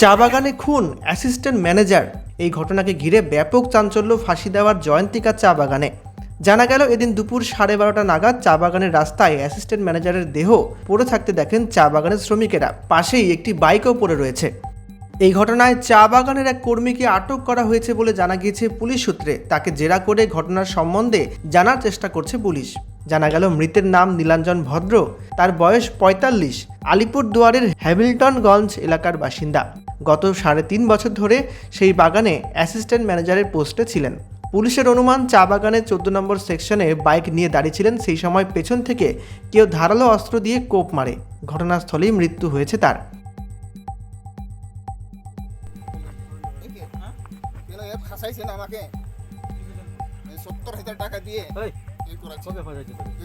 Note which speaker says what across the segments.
Speaker 1: চা বাগানে খুন অ্যাসিস্ট্যান্ট ম্যানেজার এই ঘটনাকে ঘিরে ব্যাপক চাঞ্চল্য, ফাঁসি দেওয়ার জয়ন্তিকা চা বাগানে। জানা গেল, এদিন দুপুর সাড়ে বারোটা নাগাদ চা বাগানের রাস্তায় অ্যাসিস্ট্যান্ট ম্যানেজারের দেহ পড়ে থাকতে দেখেন চা বাগানের শ্রমিকেরা। পাশেই একটি বাইকও পড়ে রয়েছে। এই ঘটনায় চা বাগানের এক কর্মীকে আটক করা হয়েছে বলে জানা গিয়েছে পুলিশ সূত্রে। তাকে জেরা করে ঘটনার সম্বন্ধে জানার চেষ্টা করছে পুলিশ। জানা গেল মৃতের নাম নীলাঞ্জন ভদ্র, তার বয়স পঁয়তাল্লিশ আলিপুর দুয়ারের হ্যামিল্টনগঞ্জ এলাকার বাসিন্দা। গত সাড়ে তিন বছর ধরে সেই বাগানে অ্যাসিস্ট্যান্ট ম্যানেজারের পোস্টে ছিলেন। পুলিশের অনুমান, চা বাগানের চোদ্দ নম্বর সেকশনে বাইক নিয়ে দাঁড়িয়েছিলেন সেই সময় পেছন থেকে কেউ ধারালো অস্ত্র দিয়ে কোপ মারে। ঘটনাস্থলেই মৃত্যু হয়েছে তার।
Speaker 2: কেন এ ফাঁসাইছেন আমাকে। সত্তর হাজার টাকা দিয়ে।
Speaker 3: এই,
Speaker 2: এই করাচ্ছে?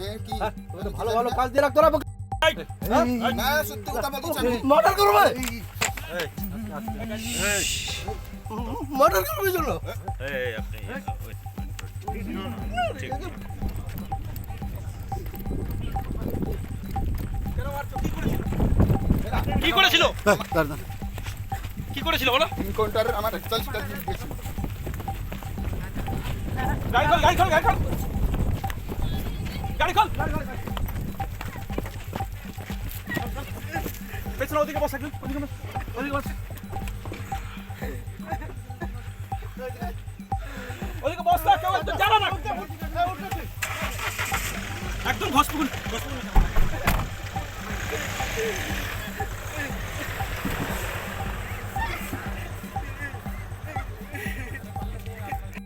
Speaker 2: এ কি?
Speaker 3: হ্যাঁ, ভালো ভালো কাজ দিয়ে রাখতো না
Speaker 2: না সত্যি কথা বলছি আমি
Speaker 3: মার্ডার করবে মার্ডার করবে চলো
Speaker 4: কি করেছিল? কি করেছিল? বলো?
Speaker 2: তিন আমার একচল্লিশ টাকা দিয়ে দিয়েছিল
Speaker 4: গাড়ি খোল গাড়ি খোল গাড়ি খোল। গাড়ি খোল। পেছনে ওদিকে বসে একজন ওদিকে বস। ওদিকে বসে। ওদিকে বস না কেউ একদম জানা না। একদম ঘস পুকুন ঘস পুকুন